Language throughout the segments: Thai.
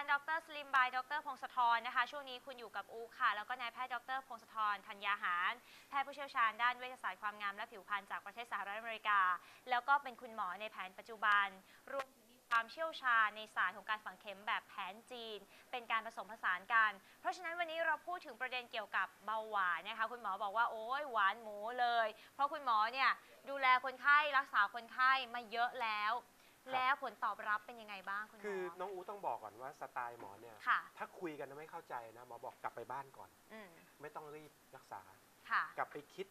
ารดรสลิมบายดรพงศธรนะคะ ช่วงนี้คุณอยู่กับอูค่ะ แล้วก็นายแพทย์ดรพงศธรธัญญาหาร แพทย์ผู้เชี่ยวชาญด้านเวชศาสตร์ความงามและผิวพรรณจากประเทศสหรัฐอเมริกา แล้วก็เป็นคุณหมอในแผนปัจจุบัน รวมถึงมีความเชี่ยวชาญในศาสตร์ของการฝังเข็มแบบแผนจีน เป็นการผสมผสานกัน เพราะฉะนั้นวันนี้เราพูดถึงประเด็นเกี่ยวกับเบาหวานนะคะ คุณหมอบอกว่าโอ้ยหวานหมูเลย เพราะคุณหมอเนี่ยดูแลคนไข้รักษาคนไข้มาเยอะแล้ว แล้วผลตอบรับเป็นยังไงบ้างคุณหมอ คือน้องอูต้องบอกก่อนว่าสไตล์หมอเนี่ย ค่ะ ถ้าคุยกันแล้วไม่เข้าใจนะหมอบอกกลับไปบ้านก่อน อืมไม่ต้องรีบรักษา ค่ะ กลับไปคิด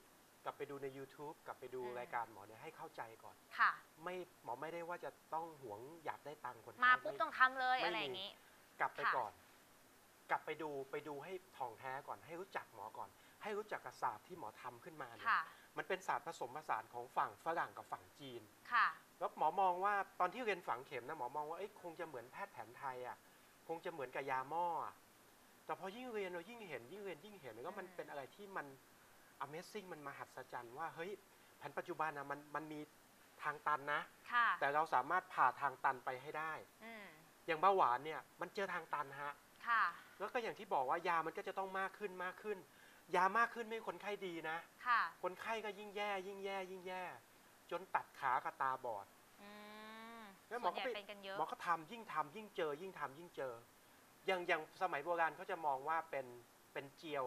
กลับไปดูใน YouTube กลับไปดูอืม รายการหมอเนี่ยให้เข้าใจก่อน ค่ะ ไม่หมอไม่ได้ว่าจะต้องหวงอยากได้ตังค์คนไข้มาปุ๊บไต้องทำเลยไม่อะไรอมีย่างนี้ กลับไปค่ะ ก่อน กลับไปดูไปดูให้ทองแท้ก่อน ให้รู้จักหมอก่อน ให้รู้จักกับศาสตร์ที่หมอทำขึ้นมาเนี่ยค่ะ มันเป็นศาสตร์ผสมผสานของฝั่งฝรั่งกับฝั่งจีน ค่ะ แล้วหมอมองว่าตอนที่เรียนฝังเข็มนะหมอมองว่าเอ้ยคงจะเหมือนแพทย์แผนไทยอะคงจะเหมือนกับยาหม้ออะแต่พอยิ่งเรียนเรายิ่งเห็นยิ่งเรียนยิ่งเห็นแล้วก็มันอืมเป็นอะไรที่มัน Amazing มันมหัศจรรย์ว่าเฮ้ยแผนปัจจุบันนะมันมันมีทางตันนะค่ะแต่เราสามารถผ่าทางตันไปให้ได้อืมอย่างเบาหวานเนี่ยมันเจอทางตันฮะค่ะแล้วก็อย่างที่บอกว่ายามันก็จะต้องมากขึ้นมากขึ้น ยามากขึ้นไม่ให้คนไข้ดีนะค่ะคนไข้ก็ยิ่งแย่ ยิ่งแย่ ยิ่งแย่ จนตัดขากับตาบอดอืมแล้วหมส่อวนก็ใหญ่ไปเป็นกันเยอะ หมอก็ทำยิ่งทำยิ่งเจอ ยิ่งทำยิ่งเจอ อย่างอย่างสมัยโบราณเขาจะมองว่าเป็นเป็นเจียว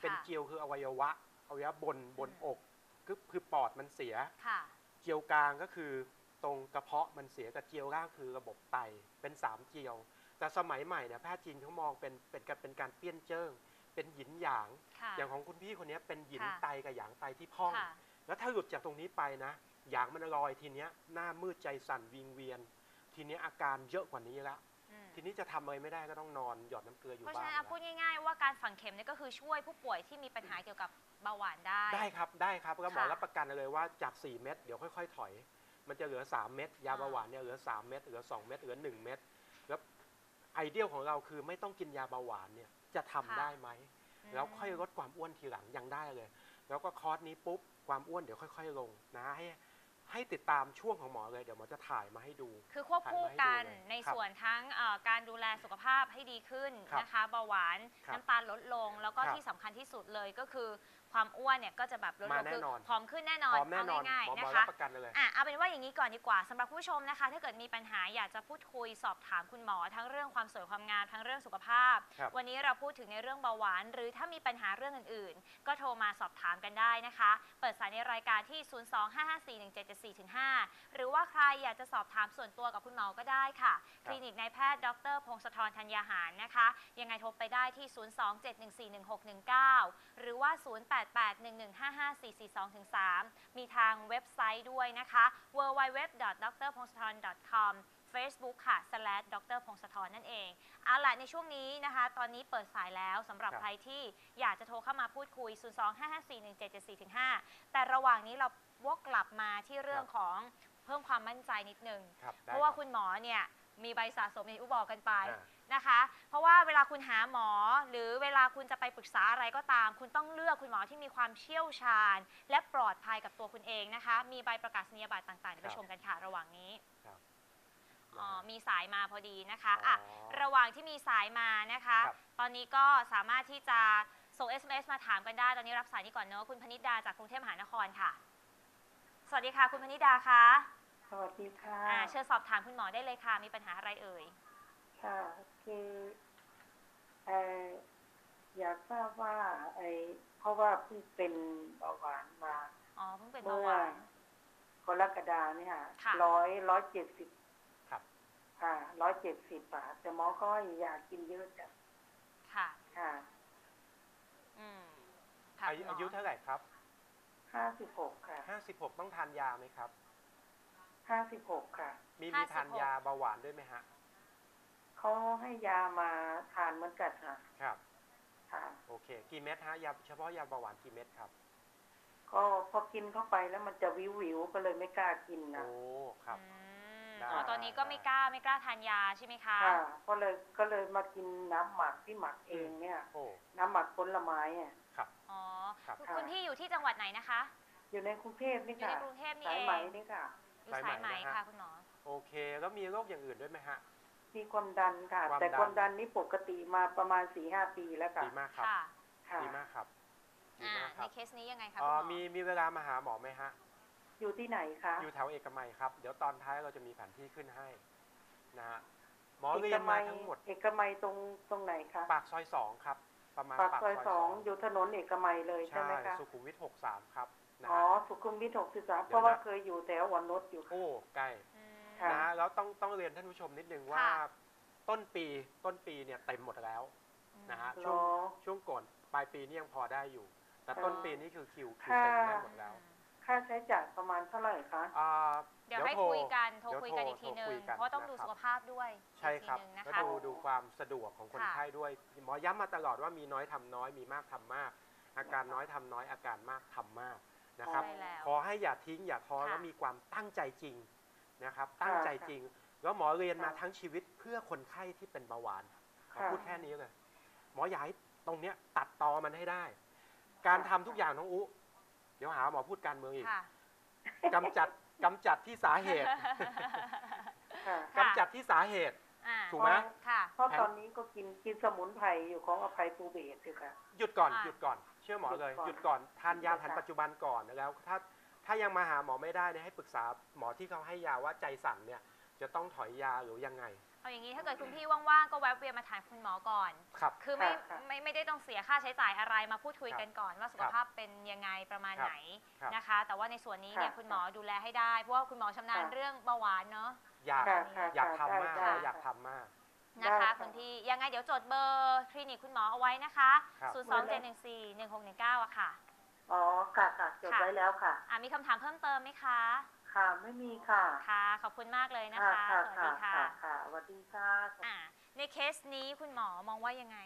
เป็นเจียวคืออวัยวะอวัยวะบนบนอืม อกคือคือปอดมันเสีย ค่ะ เจียวกลางก็คือตรงกระเพาะมันเสียกับเจียวล่างคือระบบไตเป็นสามเจียว แต่สมัยใหม่เนี่ยแพทย์จีนเขามองเป็นเป็นการเป็นการเปี้ยนเจิ้ง เป็นหยินหยาง ค่ะ อย่างของคุณพี่คนนี้เป็นหยินค่ะ ไตกับหยางไตที่พ่อง ค่ะ แล้วถ้าหลุดจากตรงนี้ไปนะหยางมันลอยทีเนี้ยหน้ามืดใจสั่นวิงเวียน ทีเนี้ยอาการเยอะกว่านี้ละอืมทีนี้จะทำอะไรไม่ได้ก็ต้องนอนหยอดน้ำเกลืออยู่เพราะบ้าฉะนนั้นอะพูดแล้วง่ายๆ ว่าการฝังเข็มเนี่ยก็คือช่วยผู้ป่วยที่มีปัญหาเกี่ยวกับเบาหวานได้ ได้ครับได้ครับแล้วหมอค่ะรับประกันเลยว่าจาก 4 เม็ดเดี๋ยวค่อย ๆ ถอย มันจะเหลือ 3 เม็ดยาอ่า เบาหวานเนี่ยเหลือ 3 เม็ดเหลือ 2 เม็ดเหลือ 1 เม็ดแล้วไอเดียของเราคือไม่ต้องกินยาเบาหวานเนี่ยจะทำได้ไหมอืมแล้วค่อยลดความอ้วนทีหลังยังได้เลย แล้วก็คอร์สนี้ปุ๊บ ความอ้วนเดี๋ยวค่อย ๆ ลงนะให้ให้ติดตามช่วงของหมอเลยเดี๋ยวหมอจะถ่ายมาให้ดู คือควบคู่กันถ่ายมาให้ดูเลยในครับส่วนทั้งเอ่อการดูแลสุขภาพให้ดีขึ้นครับนะคะเบาหวานครับน้ำตาลลดลง แล้วก็ครับที่สำคัญที่สุดเลยก็คือ ความอ้วนเนี่ยก็จะแบบลดลมางแน่คือนอน ผอมขึ้นแน่นอพนร้อมแน่นอนเอาง่ายหมอๆหมนะอรัคะ บประกันเลย อะเอาเป็นว่าอย่างนี้ก่อนดีกว่าสำหรับผู้ชมนะคะ ถ้าเกิดมีปัญหาอยากจะพูดคุยสอบถามคุณหมอ ทั้งเรื่องความสวยความงามทั้งเรื่องสุขภาพ ครับ วันนี้เราพูดถึงในเรื่องเบาหวาน หรือถ้ามีปัญหาเรื่องอื่นๆ ก็โทรมาสอบถามกันได้นะคะ เปิดสายในรายการที่ 025541774-5 หรือว่าใครอยากจะสอบถามส่วนตัวกับคุณหมอก็ได้ค่ะ คลินิกนายแพทย์ดรพงศธรธัญญาหารนะคะ ยังไงโทรไปได้ที่ 027141619 หรือว่า0881155442-3 มีทางเว็บไซต์ด้วยนะคะ www.drpongsathorn.com Facebook ค่ะ slash ดรพงศธรนั่นเอง เอาล่ะ ในช่วงนี้นะคะ ตอนนี้เปิดสายแล้วสำหรับครับ ใครที่อยากจะโทรเข้ามาพูดคุย 025541774-5 แต่ระหว่างนี้เราวกกลับมาที่เรื่องของเพิ่มความมั่นใจนิดนึง ครับเพได้ราะว่าบคุณหมอเนี่ย มีใบสะสมอย่างที่อุบอกกันไป อ่า นะคะ เพราะว่าเวลาคุณหาหมอ หรือเวลาคุณจะไปปรึกษาอะไรก็ตาม คุณต้องเลือกคุณหมอที่มีความเชี่ยวชาญ และปลอดภัยกับตัวคุณเองนะคะ มีใบประกาศนียบัตรต่างๆเดี๋ยวไปชมกันค่ะระหว่างนี้ครับ อ๋อนะฮะมีสายมาพอดีนะคะอะอ๋อระหว่างที่มีสายมานะคะ ครับ ตอนนี้ก็สามารถที่จะส่ง SMS มาถามกันได้ ตอนนี้รับสายนี้ก่อนเนอะคุณพนิดาจากกรุงเทพมหานครค่ะ สวัสดีค่ะ คุณพนิดาคะสวัสดีค่ะ อ่าเชิญสอบถามคุณหมอได้เลยค่ะ มีปัญหาอะไรเอ่ย ค่ะคือเอ่ออยากทราบว่าไอ้เพราะว่าเพิ่งเป็นเบาหวานมาอ๋อเพิ่งเป็นเบาเมื่หอวานกรกฎาเนี่ยค่ะร้อยร้อยเจ็ดสิบครับ ค่ะร้อยเจ็ดสิบบาท แต่หมอก็อยากกินเยอะจังค่ะ ค่ะ อืมค่ะอายุคุณหมอายุเท่าไหร่ครับห้าสิบหกค่ะ56ต้องทานยาไหมครับห้าสิบหกค่ะ มีมีทานยาเบาหวานด้วยไหมฮะ เขาให้ยามาทานเหมือนกันค่ะ ครับค่ะโอเค กี่เม็ดฮะยาเฉพาะยาเบาหวานกี่เม็ดครับ ก็พอกินเข้าไปแล้วมันจะวิววิวๆก็เลยไม่กล้ากินนะโอ้ครับ อืมได้ อ๋อตอนนี้ก็ไม่กล้าไม่กล้าทานยาใช่ไหมคะ ค่ะก็เลยก็เลยมากินน้ำหมักที่หมักเองเนี่ย โอ้น้ำหมักผลไม้อะครับ อ๋อครับคุณคุณพี่อยู่ที่จังหวัดไหนนะคะ อยู่ในกรุงเทพนี่อยู่ค่ะในกรุงเทพนี่สายเองไหมนี่ค่ะ อยู่สายไหมสายไหมนะฮะค่ะคุณหมอ โอเค แล้วมีโรคอย่างอื่นด้วยไหมฮะ มีความดันค่ะ ความแต่ดันความดันนี่ปกติมาประมาณสี่ห้าปีแล้วค่ะ ดีมากครับ ค่ะค่ะ ดีมากครับดีอ่ามากคในรับเคสนี้ยังไงคะอ๋คุอณหมอ มีมีเวลามาหาหมอไหมฮะ อยู่ที่ไหนคะอยู่แถวเอกมัยครับ เดี๋ยวตอนท้ายเราจะมีแผนที่ขึ้นให้นะฮะหมอเอเรีกยนมัมายทั้งหมด เอกมัยตรงตรงไหนคะ ปากซอยสองครับ ประมาณปากซอยสองอยู่ถนนเอกมัยเลยใช่ใช่ไหมคะ สุขุมวิทหกสามครับนะอ๋อ ฮะ สุขุมวิทหกสิบสามเดี๋ยวนะ เพราะว่าเคยอยู่แถววันนุชอยู่ค่ะ โอ้ใกล้อืม ค่ะ นะฮะแล้วต้องต้องเรียนท่านผู้ชมนิดนึงว่า ค่ะ ต้นปีต้นปีเนี่ยเต็มหมดแล้วนะฮะรช่วงอช่วงก่อนปลายปีนี่ยังพอได้อยู่ แต่อ๋อต้นปีนี่คือคิวคิวค่ะเต็มได้หมดแล้วค่าใช้จ่ายประมาณเท่าไหร่คะ อ่าเดี๋ยวให้คุยกันโทรเดี๋ยวคุยกันอีกทีหนึ่งโทรคุยกันเพราะต้องดูนะครับสุขภาพด้วยใช่ครับอีกทีหนึ่งนะก็คะ ดูดูความสะดวกของคนค่ะ ไข้ด้วย หมอย้ำมาตลอดว่ามีน้อยทำน้อยมีมากทำมาก อาการน้อยทำน้อยอาการมากทำมากนะครับ ใช่แล้ว ขอให้อย่าทิ้งอย่าท้อค่ะ แล้วมีความตั้งใจจริง นะครับ ตั้งใจจริง แล้วหมอเรียนมาค่ะทั้งชีวิตเพื่อคนไข้ที่เป็นเบาหวานขอค่ะพูดแค่นี้เลยหมออยากให้ตรงเนี้ยตัดตอมันให้ได้ การทำทุกอย่างน้องอุเดี๋ยวหาหมอพูดการเมืองอีกค่ะกำจัดกำจัดที่สาเหตุค่ะกำจัดที่สาเหตุอ่าถูกไหมค่ะเพราะตอนนี้ก็กินกินสมุนไพรอยู่ของอภัยภูเบศอยู่ค่ะ หยุดก่อนอะหยุดก่อน เชื่อหมอเลยหหยุยุดดก่ก่ออนนทานยาแผนค่ะปัจจุบันก่อนแล้วถ้า ถ้ายังมาหาหมอไม่ได้เนี่ยให้ปรึกษาหมอที่เขาให้ยาว่าใจสั่นเนี่ยจะต้องถอยยาหรือยังไง เอาอย่างนี้ถ้าเกิดคุณพี่ว่างๆก็แวะเวียนมาถามคุณหมอก่อน ครับ คือไม่ค่ะไม่ไม่ได้ต้องเสียค่าใช้จ่ายอะไรมาพูดคุยครับกันก่อนว่าสุขภาพเป็นยังไงประมาณครับไหนครับ นะคะ แต่ว่าในส่วนนี้เนี่ยค่ะคุณหมอดูแลให้ได้เพราะว่าคุณหมอชำนาญค่ะเรื่องเบาหวานเนาะ อยากค่ะค่ะอยากทำมากได้เราได้อยากทำมาก นะคะได้ค่ะคุณพี่ยังไงเดี๋ยวจดเบอร์คลินิกคุณหมอเอาไว้นะคะ ครับ 0 2 7 1 4 1 6 1 9อะค่ะ อ๋อค่ะค่ะจดค่ะไว้แล้วค่ะ อ่ามีคำถามเพิ่มเติมไหมคะ ค่ะไม่มีค่ะ ค่ะ ขอบคุณมากเลยนะค่ะคะค่ะสวัสค่ะดีค่ะค่ะค่ะสวัสดีค่ะอ่าในเคสนี้คุณหมอมองว่ายังไง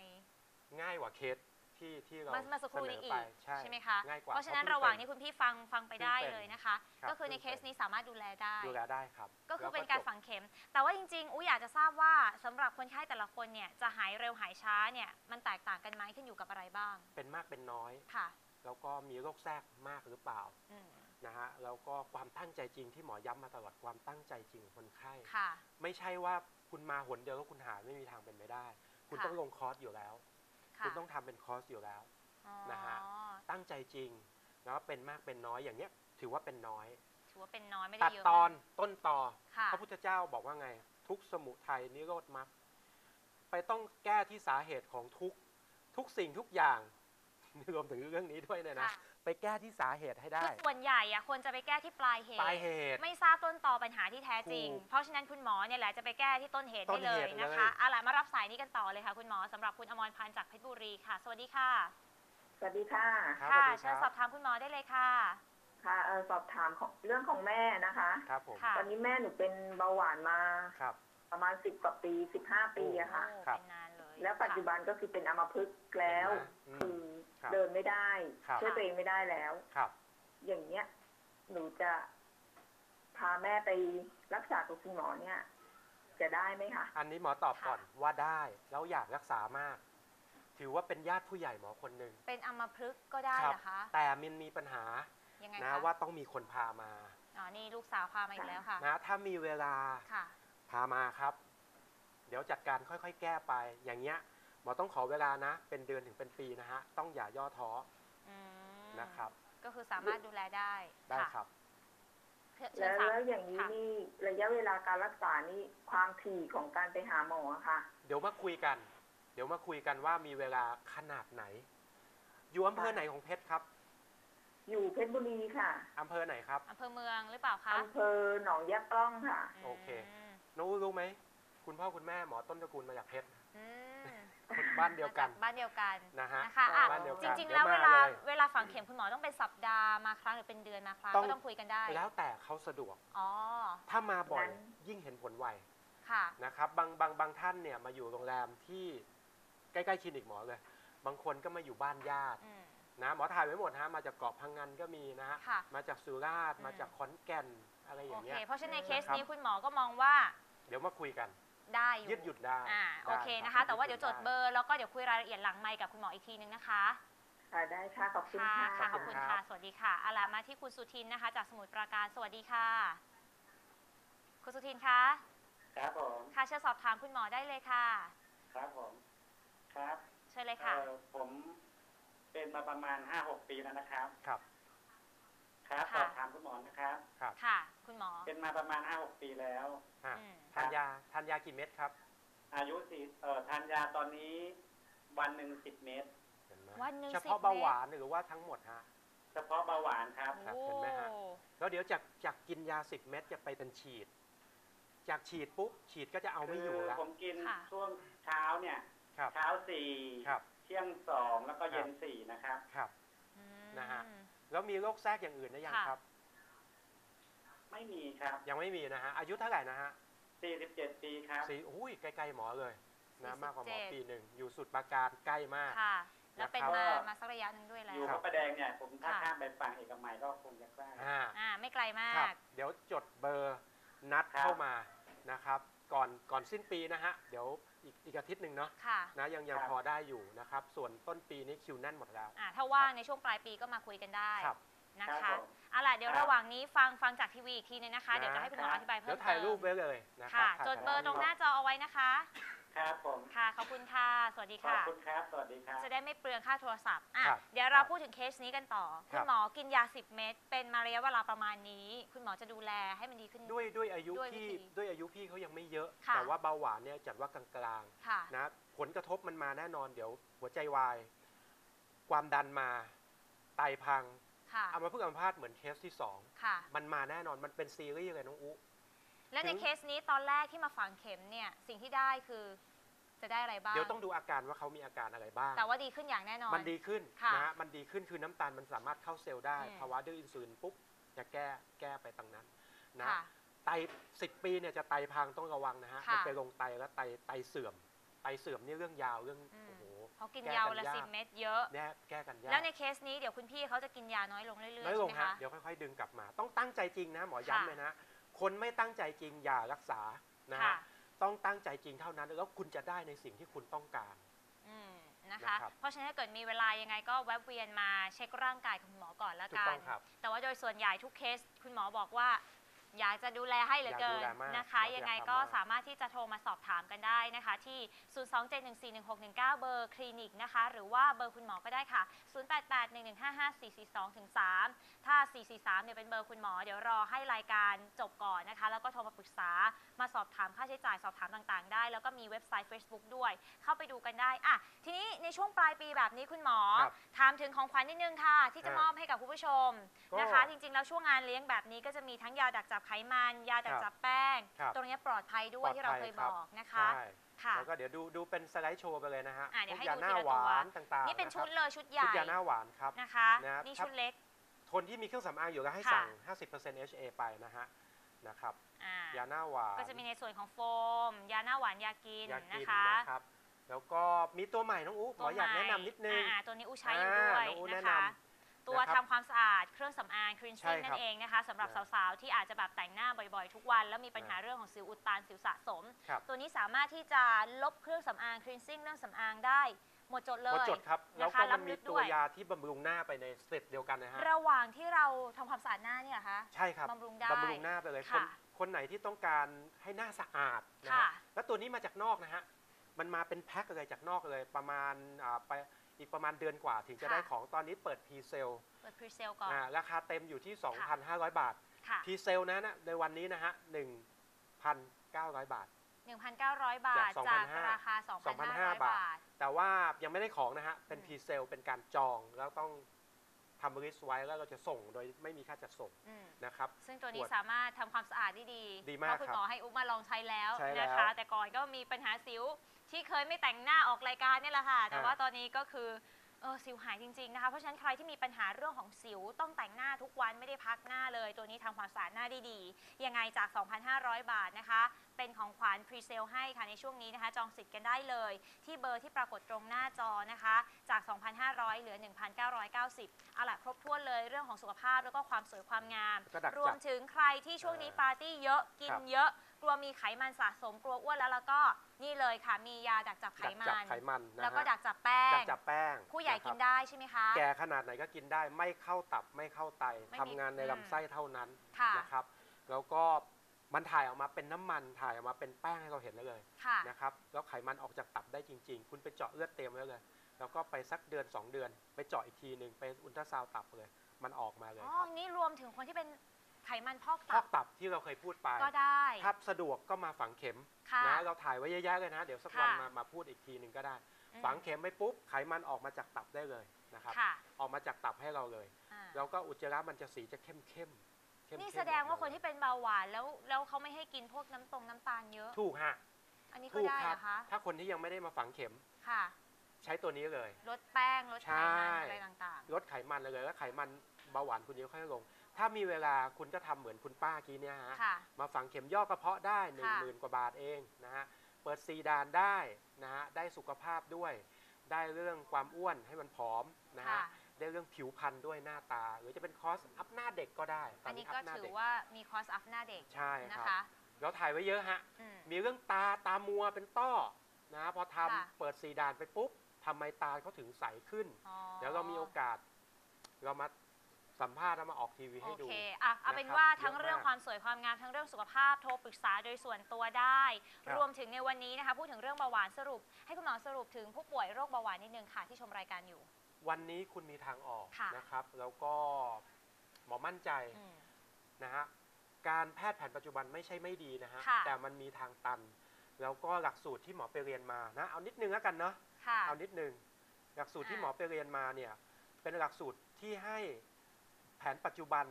ง่ายกว่าเคสที่ที่เราเมื่อเมื่อสักครู่นี้เสอีไปกใช่ใช่ไหมคะง่ายกว่าเพราะฉะนั้นพิ่ระหว่างเป็นี้คุณพี่ฟังฟังไปได้เพิ่งเป็นเลยนะคะครับก็คือในเพิ่งเคเป็นสนี้สามารถดูแลได้ดูแลได้ครับ ก็คือแล้วเป็นการจบฝังเข็ม แต่ว่าจริงๆอุ้ยอยากจะทราบว่าสำหรับคนไข้แต่ละคนเนี่ยจะหายเร็วหายช้าเนี่ยมันแตกต่างกันไหมขึ้นอยู่กับอะไรบ้าง เป็นมากเป็นน้อยค่ะ แล้วก็มีโรคแทรกมากหรือเปล่าอืมนะฮะแล้วก็ความตั้งใจจริงที่หมอย้ำมาตลอดความตั้งใจจริงของคนไข้ ค่ะ ไม่ใช่ว่าคุณมาหนเดียวแล้วคุณหายไม่มีทางเป็นไปได้ คุณค่ะ ต้องลงคอร์สอยู่แล้ว ค่ะคุณต้องทำเป็นคอร์สอยู่แล้วอ๋อนะฮะตั้งใจจริงแล้วเป็นมากเป็นน้อยอย่างเนี้ย ถือว่าเป็นน้อย ถือว่าเป็นน้อยไม่ได้ตัดเยอะตอนมากต้นต่อ ค่ะ พระพุทธเจ้าบอกว่าไง ทุกข์สมุทัยนิโรธมรรคไปต้องแก้ที่สาเหตุของทุกข์ทุกสิ่งทุกอย่าง รวมถึงเรื่องนี้ด้วยเนี่ยนะ ค่ะ ไปแก้ที่สาเหตุให้ได้ คือส่วนใหญ่อะควรจะไปแก้ที่ปลายเหตุ ปลายเหตุ ไม่ทราบต้นตอปัญหาที่แท้จริง ถูกเพราะฉะนั้นคุณหมอเนี่ยแหละจะไปแก้ที่ต้นเหตุต้ได้นเลเหยตุนะคะเลยเอาล่ะมารับสายนี้กันต่อเลยค่ะ คุณหมอสำหรับคุณอมรพันธ์จากเพชรบุรีค่ะ สวัสดีค่ะสวัสดีค่ะ ครับค่ะสวัสดีเชิญสอบถามคุณหมอได้เลยค่ะ ค่ะเออสอบถามของเรื่องของแม่นะคะ ครับผมค่ะ ตอนนี้แม่หนูเป็นเบาหวานมาครับ ประมาณสิบกว่าปีสิบห้าปีอะค่ะ โอ้ครับเป็นนานเลย แล้วปัจจุบันก็คือเป็นอัมพฤกษ์แล้วเห็นไหมคือครับเดินไม่ได้ครับ ช่วยตัวเองไม่ได้แล้ว ครับ อย่างเงี้ย หนูจะพาแม่ไปรักษากับคุณหมอเนี่ย จะได้ไหมคะ อันนี้หมอตอบก่อนว่าได้แล้วอยากรักษามาก ถือว่าเป็นญาติผู้ใหญ่หมอคนหนึ่งเป็นอัมพฤกษ์ก็ได้ครัเหรอคะ แต่มันมีปัญหายังไงนะคะว่าต้องมีคนพามาอ๋อนี่ลูกสาวพามาอีกแล้วค่ะ นะถ้ามีเวลาค่ะ พามาครับ เดี๋ยวจัดการค่อยๆ แก้ไป อย่างเงี้ยหมอต้องขอเวลานะ เป็นเดือนถึงเป็นปีนะฮะ ต้องอย่าย่อท้ออืมนะครับ ก็คือสามารถดูแลได้ได้ค่ะครับ เชิญแล้วถามแล้วอย่างนี้ค่ะนี่ระยะเวลาการรักษานี่ความถี่ของการไปหาหมออะค่ะ เดี๋ยวมาคุยกัน เดี๋ยวมาคุยกันว่ามีเวลาขนาดไหน อยู่อำเภอไหนของเพชรครับอยู่เพชรบุรีค่ะอำเภอไหนครับ อำเภอเมืองหรือเปล่าคะอำเภอหนองยะปล้องค่ะ โอเค มน้องรู้ไหม คุณพ่อคุณแม่หมอต้นตระกูลมาจากเพชรอืมคนบ้านเดียวกันมาจากบ้านเดียวกันนะฮะนะคะอะบ้านเดียวจกันริงๆดี๋แล้วมเวลาลยเวลาฝังเข็มคุณหมอต้องเป็นสัปดาห์มาครั้งหรือเป็นเดือนมาครั้งต้อง ก็ต้องคุยกันได้แล้วแต่เขาสะดวก อ๋อถ้ามาบ่อยงั้น ยิ่งเห็นผลไวค่ะ นะครับบางบางบางท่านเนี่ยมาอยู่โรงแรมที่ใกล้ๆคลินิกหมอเลย บางคนก็มาอยู่บ้านญาติอืม นะหมอถ่ายไว้หมดฮะมาจากเกาะพังงานก็มีนะฮะค่ะมาจากสุราษฎร์อืม มาจากขอนแก่นอะไรอโอย่างเค เงี้ย เพราะฉะนั้นในเคสนะครับนี้คุณหมอก็มองว่า เดี๋ยวมาคุยกัน ได้อยู่ยืดหยุดได้อ่าได้โอเครับนะคะ แต่ว่าเดี๋ยวจดไเบอร์แล้วก็เดี๋ยวคุยรายละเอียดหลังไมค์กับคุณหมออีกทีนึงนะคะค่ะได้ค่ะขอบคุณค่ะค่ะค่ะขอบคุณค่ะ สวัสดีค่ะเอาล่ะมาที่คุณสุทินนะคะ จากสมุทรปราการสวัสดีค่ะ คุณสุทินคะครับผมค่ะเชิญสอบถามคุณหมอได้เลยค่ะ ครับผม ครับเชิญเลยเอค่ะอผมเป็นมาประมาณห้าหกปีแล้วนะครับ ครับ ครับค่ะสอบถามคุณหมอนะครับ ครับค่ะ คุณหมอเป็นมาประมาณห้าหกปีแล้ว อะอืมทานยาทานยากี่เม็ดครับอายุสี่เอ่อทานยาตอนนี้วันหนึ่งสิบเม็ดเห็นไหมวันหนึ่งเฉสิบพาะเบาเม็ดหวานหรือว่าทั้งหมดฮะ เฉพาะเบาหวานครับ ครับโอ้เห็นไหมฮะแล้วเดี๋ยวจากจากกินยา 10 เม็ดจะไปเป็นฉีด จากฉีดปุ๊บฉีดก็จะเอาไม่อยู่คืแล้ว ผมกินค่ะช่วงเช้าเนี่ย ครับ เช้าสี่ครับ เที่ยงสองแล้วก็เย็นสี่นะครับ ครับ อืมนะฮะ แล้วมีโรคแทรกอย่างอื่นหรือยังค่ะ ครับ ไม่มีครับยังไม่มีนะฮะอายุเท่าไหร่นะฮะสี่สิบเจ็ดปีครับ สี่อุ้ยใกล้ๆหมอเลยนะมากกว่าหมอ47ปีหนึ่งอยู่สุดปราการใกล้มาก ค่ะ แล้วเป็นนะครับมามาสักระยะหนึ่งด้วยแล้อยู่วพระประแดงเนี่ย ผมถ้าค่ะข้ามไปฝั่งเอกมัยก็คงจะใกล้ อ่า อ่าไม่ไกลมาครับก เดี๋ยวจดเบอร์นัดครับ เข้ามานะครับ ก่อนก่อนสิ้นปีนะฮะ เดี๋ยว อีกอีกอาทิตย์หนึ่งเนาะค่ะนะยังยังครับพอได้อยู่นะครับ ส่วนต้นปีนี้คิวแน่นหมดแล้ว อ่าถ้าว่างในช่วงปลายปีก็มาคุยกันได้ครับ นะครัคะบผมเอาล่ะเดี๋ยวครับระหว่างนี้ฟังฟังจากทีวีอีกทีนึงนะคะ เดี๋ยวจะให้คุณหมอครัอบธิบายเพิ่เดี๋ยมวถ่ายเติรูปมไว้เลยนะครัค่ะถ่ายจดเบอร์ตรงหน้าจอเอาไว้นะคะ ครับผมค่ะ ขอบคุณค่ะ สวัสดีขอบค่ะ คุณครับ สวัสดีครับ จะได้ไม่เปลืองค่าโทรศัพท์อะครับเดี๋ยวเราพูดถึงเคสนี้กันต่อ คคุรัณบหมอกินยา 10 เม็ด เป็นมาระยะเวลาประมาณนี้ คุณหมอจะดูแลให้มันดีขึ้น ด้วยด้วยอายุด้วยวิพี่ธีด้วยอายุพี่เขายังไม่เยอะ ค่ะ แต่ว่าเบาหวานเนี่ยจัดว่ากลางค่ะ ๆนะผลกระทบมันมาแน่นอนเดี๋ยว หัวใจวาย ความดันมาไตพังค่ะ เอามาเพื่ออัมพาตเหมือนเคสที่สองค่ะ มันมาแน่นอนมันเป็นซีรีส์เลยน้องอุ และในถึงเคสนี้ตอนแรกที่มาฝังเข็มเนี่ยสิ่งที่ได้คือจะได้อะไรบ้าง เดี๋ยวต้องดูอาการว่าเขามีอาการอะไรบ้าง แต่ว่าดีขึ้นอย่างแน่นอน มันดีขึ้นค่ะนะฮะมันดีขึ้นคือน้ำตาลมันสามารถเข้าเซลล์ได้อืมภาวะดื้ออินซูลินปุ๊บจะแก้แก้ไปตรงนั้นนะค่ะไตสิบปีเนี่ยจะไตพังต้องระวังนะฮะค่ะมันไปลงไตแล้วไตไตเสื่อม ไตเสื่อมนี่เรื่องยาวเรื่องอืมโอ้โหเขากินแก้ยากันวันละยากสิบเม็ดเยอะแน่แก้กันยาก แล้วในเคสนี้เดี๋ยวคุณพี่เขาจะกินยาน้อยลงเรื่อยๆน้อยลใช่งไหมฮะคะ เดี๋ยวค่อยๆดึงกลับมา ต้องตั้งใจจริงนะหมอค่ะย้ำเลยนะ คนไม่ตั้งใจจริงอย่ารักษานะค่ะฮะต้องตั้งใจจริงเท่านั้น แล้วคุณจะได้ในสิ่งที่คุณต้องการ อืมนะคะ นะครับเพราะฉะนั้นถ้าเกิดมีเวลายังไงก็แวะเวียนมาเช็คร่างกายของคุณหมอก่อนละถูกกัต้น องครับแต่ว่าโดยส่วนใหญ่ทุกเคสคุณหมอบอกว่า อยากจะดูแลให้เหลือเกินอยากดูแลมากนะคะ อยากยังไงทำก็มาก สามารถที่จะโทรมาสอบถามกันได้นะคะ ที่ 027141619 เบอร์คลินิกนะคะ หรือว่าเบอร์คุณหมอก็ได้ค่ะ 0881155442ถึง3ถ้า 443เนี่ยเป็นเบอร์คุณหมอ เดี๋ยวรอให้รายการจบก่อนนะคะ แล้วก็โทรมาปรึกษามาสอบถามค่าใช้จ่ายสอบถามต่างๆ ได้ แล้วก็มีเว็บไซต์ Facebook ด้วย เข้าไปดูกันได้อะทีนี้ในช่วงปลายปีแบบนี้คุณหมอ ครับถามถึงของขวัญนิดนึงค่ะ ที่จะอ่ามมอบให้กับคุณผู้ชมก็นะคะจริงๆ แล้วช่วงงานเลี้ยงแบบนี้ก็จะมีทั้งยาดักจับไขมัน ยาดักจับแป้ง ครับ ตรงนี้ปลอดภัยด้วยปลอดที่เราภัยเคยครับบอกนะคะ ใช่ค่ะ แล้วก็เดี๋ยวดูดูเป็นสไลด์โชว์ไปเลยนะฮะอะเดี๋ยวพวกให้ยาดูหน้าทีละหตัววานต่างๆนี่เป็นนะคชุรับดเลยชุดใหญ่ชุดยาหน้าหวานครับ นะคะ นะครับนี่ครับชุดเล็ก คนที่มีเครื่องสำอางอยู่ก็ให้ค่ะ สั่ง 50% HA ไปนะฮะนะครับอ่ายาหน้าหวานก็จะมีในส่วนของโฟม ยาหน้าหวานยากินยานะกินคะนะครับ แล้วก็มีตัวใหม่น้องอุ๊หมออยากแนะนำนิดนึง อ่าตัวนี้อู้ใช้อยู่ด้วยอ่าน้องอู๋แนะนะนำคะ ตัวนะครับทำความสะอาดเครื่องสำอางครีนใช่ซิ่งครันั่บนเองนะคะสำหรับนะสาวๆ ที่อาจจะแบบแต่งหน้าบ่อยๆ ทุกวัน แล้วมีปัญหานะเรื่องของสิวอุดตันสิวสะสม ครับ ตัวนี้สามารถที่จะลบเครื่องสำอางครีนซิ่งเรื่องสำอางได้ หมดจดเลหมดยจดครับแล้วนะคะก็มันมีล้ำลึกตัด้ววยยาที่บำรุงหน้าไปในสเต็ปเดียวกันนะฮะ ระหว่างที่เราทำความสะอาดหน้าเนี่ยเหรอคะ ใช่ครับบำรุงได้บำรุงหน้าไปเลยคนค่ะคนไหนที่ต้องการให้หน้าสะอาดนะค่ะฮะแล้วตัวนี้มาจากนอกนะฮะมันมาเป็นแพ็คเลยจากนอกเลยประมาณอ่าไป อีกประมาณเดือนกว่าถึงจะค่ะ ได้ของตอนนี้เปิดพรีเซลเปิดพรีเซลก่อนอ่าราคาเต็มอยู่ที่ 2,500 บาทค่ะ พรีเซลนะนะในวันนี้นะฮะ1,900 บาท 1,900 บาท จากจาก2,500 ราคา 2,500บาทบาท แต่ว่ายังไม่ได้ของนะฮะ เป็นอืม พรีเซลเป็นการจองแล้วต้องทำริสไว้แล้วเราจะส่งโดยไม่มีค่าจัดส่งอืมนะครับ ซึ่งตัวนี้ขวดสามารถทำความสะอาดได้ดีดีมากเพราะคุณครับหมอให้อุ๊บมาลองใช้แล้วใช้แล้วนะคะ แต่ก่อนก็มีปัญหาสิว ที่เคยไม่แต่งหน้าออกรายการนี่แหละค่ะ แต่อ่าว่าตอนนี้ก็คือเออสิวหายจริงๆนะคะเพราะฉะนั้นใครที่มีปัญหาเรื่องของสิวต้องแต่งหน้าทุกวันไม่ได้พักหน้าเลย ตัวนี้ทำความสะอาดหน้าได้ดียังไงจาก 2,500 บาทนะคะ เป็นของขวัญพรีเซลให้ค่ะในช่วงนี้นะคะ จองสิทธิ์กันได้เลย ที่เบอร์ที่ปรากฏตรงหน้าจอนะคะ จาก 2,500 เหลือ 1,990เอาล่ะครบถ้วนเลยเรื่องของสุขภาพแล้วก็ความสวยความงามแล้วก็ดักรวจัมบถึงใครที่ช่วงนี้เออปาร์ตี้เยอะกินครับเยอะ กลัวมีไขมันสะสมกลัวอ้วนแล้วแล้วก็นี่เลยค่ะ มียาดักจับไขดักมัจับนไขมันนะฮะ แล้วก็ดักจับแป้ดัง กจับแป้งผู้ใหญ่ะครับกินได้ใช่ไหมคะ แก่ขนาดไหนก็กินได้ไม่เข้าตับไม่เข้าไตไม่ทำมีงานในอืมลำไส้เท่านั้นค่ะ นะครับ แล้วก็มันถ่ายออกมาเป็นน้ำมันถ่ายออกมาเป็นแป้งให้เราเห็นได้เลยค่ะ นะครับแล้วไขมันออกจากตับได้จริง ๆ คุณไปเจาะเลือดเต็มแล้วเลย แล้วก็ไปสักเดือน2เดือน ไปเจาะอีกทีหนึ่งไปอุลตราซาวด์ตับเลย มันออกมาเลยอ๋อครับ นี่รวมถึงคนที่เป็น ไขมันพอกพตัอบ กตับที่เราเคยพูดไปก็ได้ ถ้าสะดวกก็มาฝังเข็มค่ะนะเราถ่ายไว้เยอะๆเลยนะ เดี๋ยวสักวันค่ะ มามาพูดอีกทีหนึ่งก็ได้ อืมฝังเข็มไปปุ๊บไขมันออกมาจากตับได้เลยนะครับ ค่ะออกมาจากตับให้เราเลย อ่าแล้วก็อุจจาระมันจะสีจะเข้มเข้มๆเข้มๆนี่แสดงว่าออกคมนที่เป็นเบาหวานแล้วแล้วเขาไม่ให้กินพวกน้ำตรงน้ำตาลเยอะ ถูกฮะอันนี้ก็ถูกได้ครัเหรอคะ ถ้าคนที่ยังไม่ได้มาฝังเข็มค่ะ ใช้ตัวนี้เลย ลดแป้งลดไขมันใช่ อะไรต่าง ลดไขมันเลยแล้วไขมันเบาหวานคุณจะค่อยๆลง ถ้ามีเวลาคุณก็ทำเหมือนคุณป้ากี้เนี่ยฮะๆค่ะ มาฝังเข็มย่อกระเพาะได้ 1 ค่ะ 0,000 กว่าบาทเองนะฮะ เปิดซีดานได้นะฮะ ได้สุขภาพด้วย ได้เรื่องความอ้วนให้มันผอมนะฮะ ค่ะ ได้เรื่องผิวพรรณด้วยหน้าตา หรือจะเป็นคอสอัพหน้าเด็กก็ได้ตอันนี้อัก็พหน้าถือเด็กว่ามีคอสอัพหน้าเด็กใช่คนะรับคะเราถ่ายไว้เยอะฮะ อืม มีเรื่องตาตามัวเป็นต้อนะพอทำค่ะ เปิดซีดานไปปุ๊บทำไมตาเขาถึงใสขึ้น อ๋อ เดี๋ยวเรามีโอกาส เรามา สัมภาษณ์แล้วมาออกทีวีโอให้ดู เคอะเอาเป็นนะครับว่าเยอะทั้งเรื่องมากความสวยความงามทั้งเรื่องสุขภาพโทรปรึกษาโดยส่วนตัวได้ ครับ รวมถึงในวันนี้นะคะพูดถึงเรื่องเบาหวานสรุป ให้คุณหมอสรุปถึงผู้ป่วยโรคเบาหวานนิดนึงค่ะที่ชมรายการอยู่ วันนี้คุณมีทางออกค่ะ นะครับ แล้วก็หมอมั่นใจอืม นะฮะการแพทย์แผนปัจจุบันไม่ใช่ไม่ดีนะฮะค่ะ แต่มันมีทางตัน แล้วก็หลักสูตรที่หมอไปเรียนมานะเอานิดนึงแล้วกันเนาะ ค่ะ เอานิดนึงหลักสูตรที่อ่า หมอไปเรียนมาเนี่ยเป็นหลักสูตรที่ให้ แผนปัจจุบัน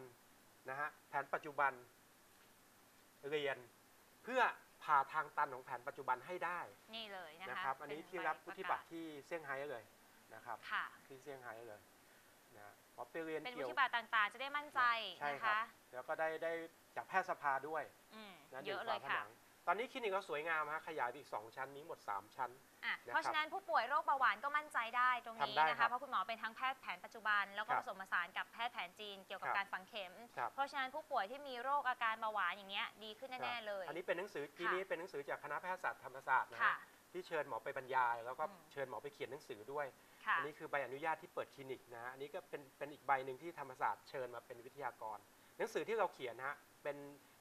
นะฮะแผนปัจจุบันเรียนเพื่อผ่าทางตันของแผนปัจจุบันให้ได้นี่เลยนะคะนะครับ อันนี้เป็ที่รับใพุทธิบัตรที่เซี่ยงไฮ้เลยนะครับค่ะที่เซี่ยงไฮ้เลยนะหมอไปเรียนเป็นวุเกี่ยวฒิบัตรต่างๆ จะได้มั่นใจใช่นะครัคะบแล้วก็ได้ได้จากแพทยสภาด้วยอืมนะเยอะหเลนึ่ยงฝาผค่ะนัง ตอนนี้คลินิกเราสวยงามฮะขยายไปอีก 2 ชั้นนี้หมด 3 ชั้น อะนะครับเพราะฉะนั้นผู้ป่วยโรคเบาหวานก็มั่นใจได้ตรงนี้ทำได้นะครัคะบเพราะคุณหมอเป็นทั้งแพทย์แผนปัจจุบัน แล้วก็ครัผบสมผสานกับแพทย์แผนจีนเกี่ยวกับครับการฝังเข็ม ครับ เพราะฉะนั้นผู้ป่วยที่มีโรคอาการเบาหวานอย่างเงี้ยดีขึ้นแน่ๆเลย อันนี้เป็นหนังสือทีค่ะนี้เป็นหนังสือจากคณะแพทยศาสตร์ธรรมศาสตร์นะค่ะ ฮะที่เชิญหมอไปบรรยาย แล้วก็อืม เชิญหมอไปเขียนหนังสือด้วย ค่ะ อันี้คือใบอนุญาตที่เปิดคลินิกนะฮะอันนี้ก็เป็นเป็นอีกใบหนึ่งที่ธรรมศาสตร์เชิญมาเป็นวิทยากร หนังสือที่เราเขียนนะฮะเป็น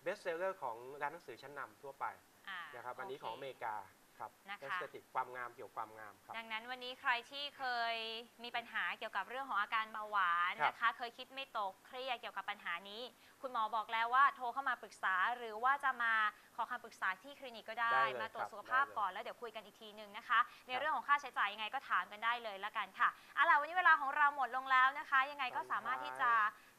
เบสเซลเลอร์ของร้านหนังสือชั้นนำทั่วไปอ่านะครับอันนี้โของอเมริกาครับนะคะ เอสเตติกความงามเกี่ยวกับความงามครับ ดังนั้นวันนี้ใครที่เคยมีปัญหาเกี่ยวกับเรื่องของอาการเบาหวานครับ นะคะ เคยคิดไม่ตกเครียดเกี่ยวกับปัญหานี้ คุณหมอบอกแล้วว่าโทรเข้ามาปรึกษา หรือว่าจะมาขอคำปรึกษาที่คลินิกก็ได้ ได้เลยมาตรวจครับสุขภาพได้เลยก่อนแล้วเดี๋ยวคุยกันอีกทีหนึ่งนะคะ ในครับเรื่องของค่าใช้จ่ายยังไงก็ถามกันได้เลยละกันค่ะเอาล่ะวันนี้เวลาของเราหมดลงแล้วนะคะ ยังไงก็สามารถที่จะ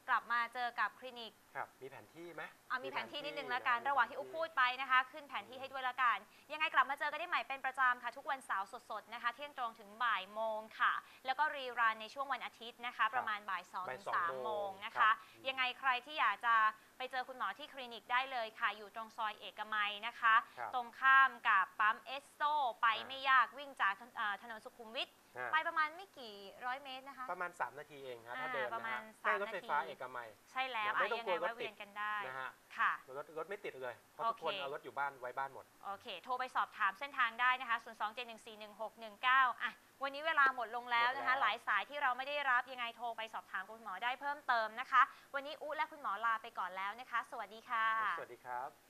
กลับมาเจอกับคลินิกครับ มีแผนที่ไหมเอามีแผนที่นิดนึงละกันมีระหว่างที่แผอุ๊นบพูดไปนะคะ ขึ้นแผนที่ให้ด้วยละกัน ยังไงกลับมาเจอกันได้ใหม่เป็นประจำค่ะ ทุกวันเสาร์สดๆนะคะเที่ยงตรงถึงบ่ายโมงค่ะ แล้วก็รีรันในช่วงวันอาทิตย์นะคะ ประมาณบ่าย2บ่าถึยงสอง3โมงนะครัคะบยังไงใครที่อยากจะไปเจอคุณหมอที่คลินิกได้เลยค่ะ อยู่ตรงซอยเอกมัยนะคะครับตรงข้ามกับปั๊มเอสโซไปอ่าไม่ยากวิ่งจากถนเอ่อถนนสุขุมวิท อ่าไปประมาณไม่กี่ร้อยเมตรนะคะ ประมาณ 3 นาทีเองครับถ้าอ่าเดินประนะมาฮะณใกล้สามรถไฟฟ้านาที เอกมัย ใช่แล้วเดี๋ยวไม่อะต้องยังกลัไงวรถแวะเวียตินดกันได้นะฮะค่ะ รถรถไม่ติดเลยเพราะโอทุกเคคนเอารถอยู่บ้านไว้บ้านหมด โอเค โทรไปสอบถามเส้นทางได้นะคะ 0 2 7 1 4 1 6 1 9 อะ วันนี้เวลาหมดลงแล้วนะคะ หมดแล้ว หลายสายที่เราไม่ได้รับยังไงโทรไปสอบถามคุณหมอได้เพิ่มเติมนะคะ วันนี้อุ๊และคุณหมอลาไปก่อนแล้วนะคะ สวัสดีค่ะ สวัสดีครับ